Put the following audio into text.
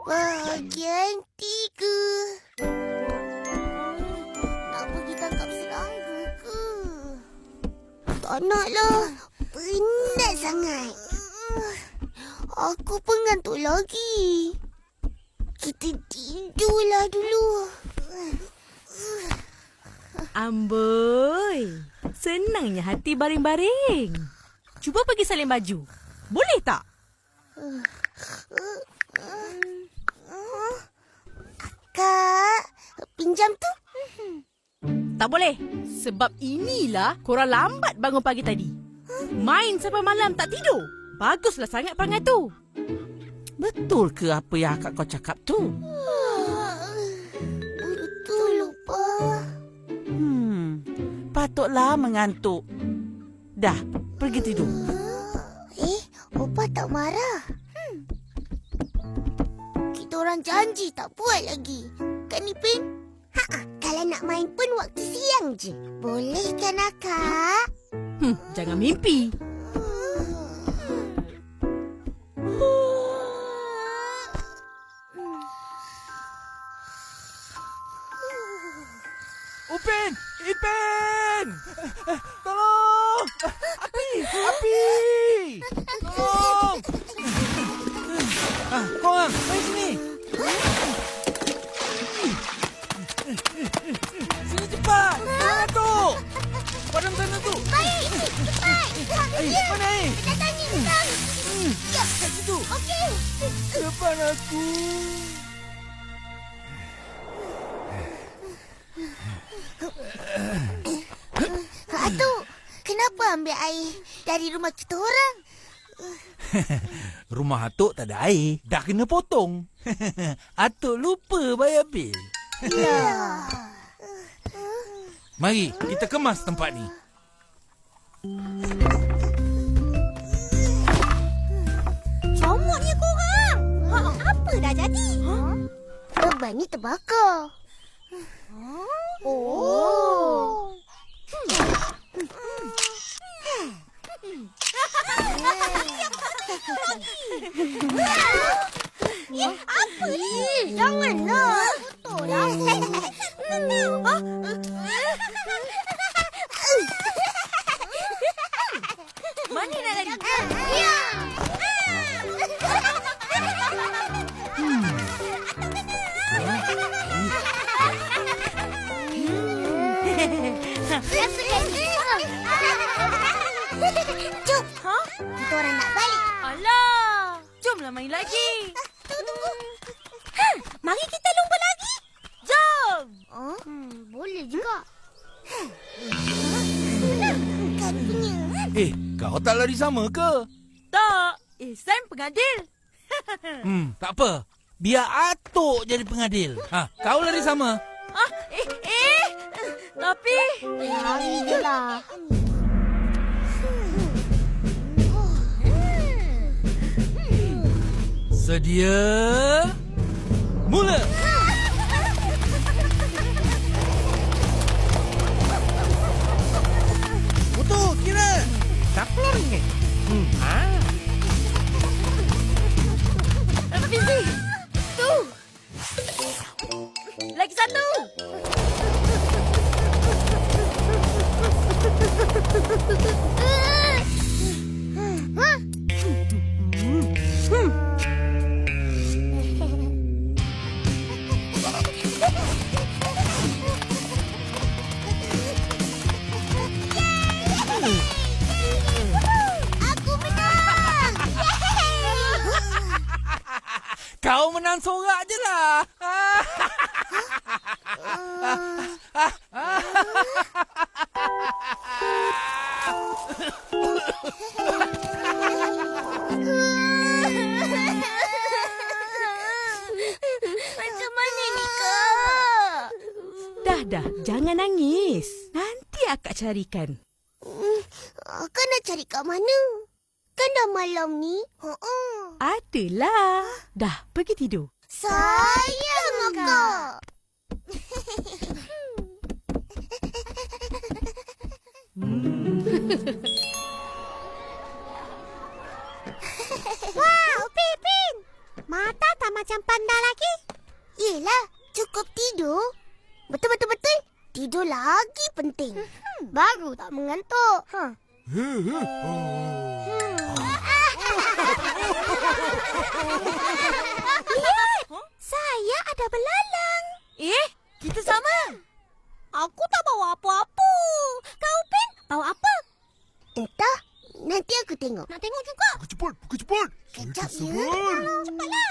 Bahagian tiga. Nak pergi tangkap serangga ke? Tak naklah. Penat sangat. Aku pun ngantuk lagi. Kita tidurlah dulu. Amboi, senangnya hati baring-baring. Cuba pergi salin baju. Boleh tak? Kak, pinjam tu. Tak boleh. Sebab inilah korang lambat bangun pagi tadi. Main sampai malam tak tidur. Baguslah sangat perangai tu. Betul ke apa yang akak kau cakap tu? Betul lupa. Hmm, patutlah mengantuk. Dah, pergi tidur. Eh, Opa tak marah. Hmm. Kita orang janji tak buat lagi. Kan Ipin? Ha, kalau nak main pun waktu siang je. Boleh kan, Akak? Hmm, jangan mimpi. Upin! Ipin! Tolong! Api! Api! Padam sana tu. Baik, cepat. Eh, mana air? Datang ni, datang. Ya, Kat situ. okey. Depan aku. Atuk, kenapa ambil air dari rumah kita orang? Rumah Atuk tak ada air. Dah kena potong. Atuk lupa bayar bil. Ya. Mari, kita kemas tempat ni. Comotnya korang. Ha, apa dah jadi? Ha? Beban ni terbakar. Oh. Eh, apa ni? Janganlah. Jom. Ha? Kita orang nak balik. Alah, jomlah main lagi. Tunggu. Ha, mari kita lumba lagi. Jom. Oh, hmm, boleh juga. Katanya? Eh, kau tak lari sama ke? Tak, Ihsan pengadil. Hmm, tak apa. Biar Atuk jadi pengadil. Ha, kau lari sama. Ah, eh, eh. Tapi... Lari je lah. Sedia. Mula. Kau menang sorak je lah. Macam mana ni, Kak? Dah, dah. Jangan nangis. Nanti akak carikan. Hmm, Akak nak cari kat mana? Kan dah malam ni. Ha-ha. Adalah. Dah, pergi tidur. Sayang akak. Wow, Pipin. Mata tak macam panda lagi? Yelah, cukup tidur. Betul-betul-betul. Tidur lagi penting. Baru tak mengantuk. Ha. Saya ada belalang. Eh, kita sama. Aku tak bawa apa-apa. Kau, Pen, bawa apa? Entah. Nanti aku tengok. Nak tengok juga. Buka cepat, buka cepat. Kejap ya. Sabar. Cepatlah.